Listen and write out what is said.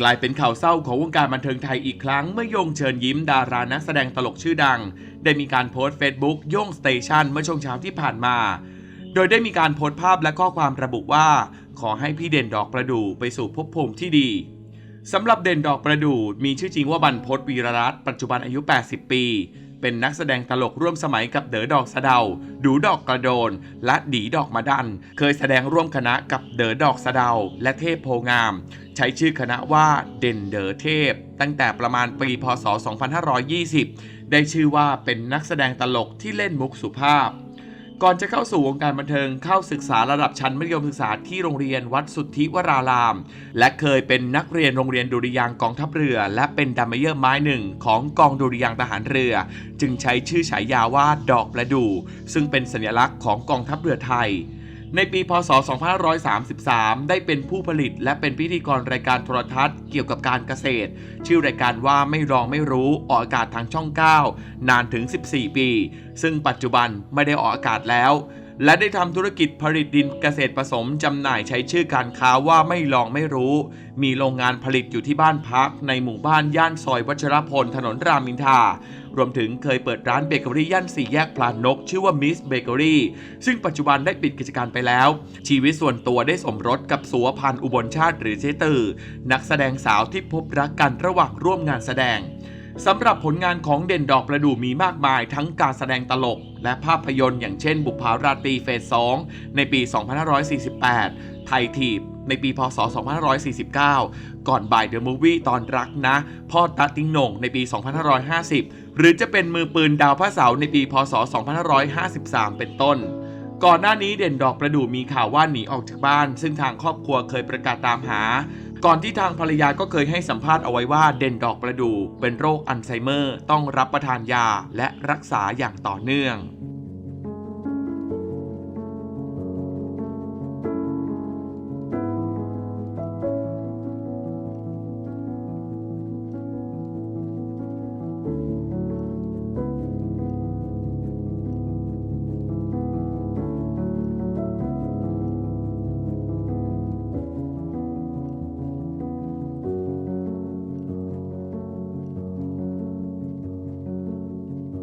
กลายเป็นข่าวเศร้าของวงการบันเทิงไทยอีกครั้งเมื่อโยงเชิญยิ้มดารานักแสดงตลกชื่อดัง ได้มีการโพสต์ Facebook โยงสเตชันเมื่อช่วงเช้าที่ผ่านมา โดยได้มีการโพสต์ภาพและข้อความระบุว่า ขอให้พี่เด่นดอกประดู่ไปสู่ภพภูมิที่ดีสำหรับเด่นดอกประดู่มีชื่อจริงว่าบรรพตวีรรัตน์ปัจจุบันอายุ 80 ปี เป็นนักแสดงตลกร่วมสมัยกับเด๋อดอกสะเดา ดูดอกกระโดน และดีดอกมาดัน เคยแสดงร่วมคณะกับเด๋อดอกสะเดา และเทพโพงาม ใช้ชื่อคณะว่าเด่นเด๋อเทพ ตั้งแต่ประมาณปีพศ 2520 ได้ชื่อว่าเป็นนักแสดงตลกที่เล่นมุกสุภาพ ก่อนจะเข้าสู่วงการบันเทิงเข้าศึกษาระดับชั้นมัธยมศึกษาที่โรงเรียนวัดสุทธิวราราม และเคยเป็นนักเรียนโรงเรียนดุริยางกองทัพเรือ และเป็นดัมเมเยอร์ไม้หนึ่งของกองดุริยางทหารเรือ จึงใช้ชื่อฉายาว่าดอกประดู่ซึ่งเป็นสัญลักษณ์ของกองทัพเรือไทย ในปี พศ 2533 ได้เป็นผู้ผลิตและเป็นพิธีกรรายการโทรทัศน์เกี่ยวกับการเกษตร ชื่อรายการว่าไม่รองไม่รู้ออกอากาศทางช่อง 9 นานถึง 14 ปี ซึ่งปัจจุบันไม่ได้ออกอากาศแล้ว และได้ทำธุรกิจผลิตดินเกษตรผสมจำหน่ายใช้ชื่อการค้าว่าไม่ลองไม่รู้ มีโรงงานผลิตอยู่ที่บ้านพัก ในหมู่บ้านย่านซอยวัชรพลถนนรามินทา รวมถึงเคยเปิดร้านเบเกอรี่ย่านสี่แยกพลานนก ชื่อว่ามิสเบเกอรี่ซึ่งปัจจุบันได้ปิดกิจการไปแล้ว ชีวิตส่วนตัวได้สมรสกับสัวพันธ์อุบลชาติหรือเจตือ นักแสดงสาวที่พบรักกันระหว่างร่วมงานแสดง สำหรับผลงานของเด่นดอกประดู่มีมากมายทั้งการแสดงตลก และภาพยนตร์อย่างเช่น บุพภาราตรีเฟส 2 ในปี 2548 ไทยทีบในปีพศ 2549 ก่อนบ่ายเดอะมูฟวี่ตอนรักนะ พ่อตะติงหน่งในปี 2550 หรือจะเป็นมือปืนดาวพระเสาร์ในปีพศ 2553 เป็นต้นก่อนหน้านี้เด่นดอกประดู่มีข่าวว่าหนีออกจากบ้าน ซึ่งทางครอบครัวเคยประกาศตามหา ก่อนที่ทางภรรยาก็เคยให้สัมภาษณ์เอาไว้ว่าเด่นดอกประดู่เป็นโรคอัลไซเมอร์ ต้องรับประทานยาและรักษาอย่างต่อเนื่อง